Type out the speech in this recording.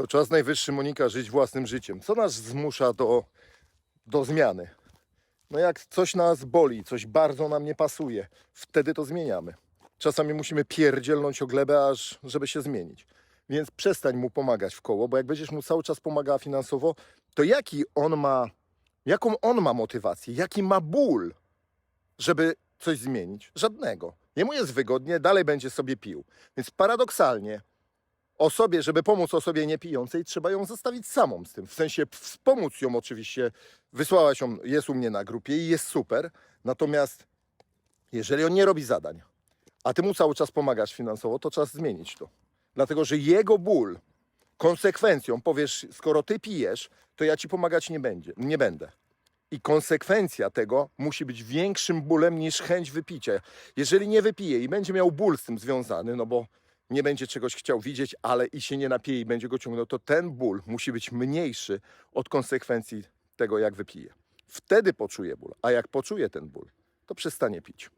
To czas najwyższy, Monika, żyć własnym życiem. Co nas zmusza do, do zmiany? No jak coś nas boli, coś bardzo nam nie pasuje, wtedy to zmieniamy. Czasami musimy pierdzielnąć o glebę, aż żeby się zmienić. Więc przestań mu pomagać w koło, bo jak będziesz mu cały czas pomagała finansowo, to jaki on ma, jaką on ma motywację, jaki ma ból, żeby coś zmienić? Żadnego. Jemu jest wygodnie, dalej będzie sobie pił. Więc paradoksalnie osobie, żeby pomóc osobie niepijącej, trzeba ją zostawić samą z tym. W sensie wspomóc ją oczywiście. Wysłałaś ją, jest u mnie na grupie i jest super. Natomiast jeżeli on nie robi zadań, a ty mu cały czas pomagasz finansowo, to czas zmienić to. Dlatego, że jego ból konsekwencją powiesz, skoro ty pijesz, to ja ci pomagać nie, będzie, nie będę. I konsekwencja tego musi być większym bólem niż chęć wypicia. Jeżeli nie wypije i będzie miał ból z tym związany, no bo nie będzie czegoś chciał widzieć, ale i się nie napije i będzie go ciągnął, to ten ból musi być mniejszy od konsekwencji tego, jak wypije. Wtedy poczuje ból, a jak poczuje ten ból, to przestanie pić.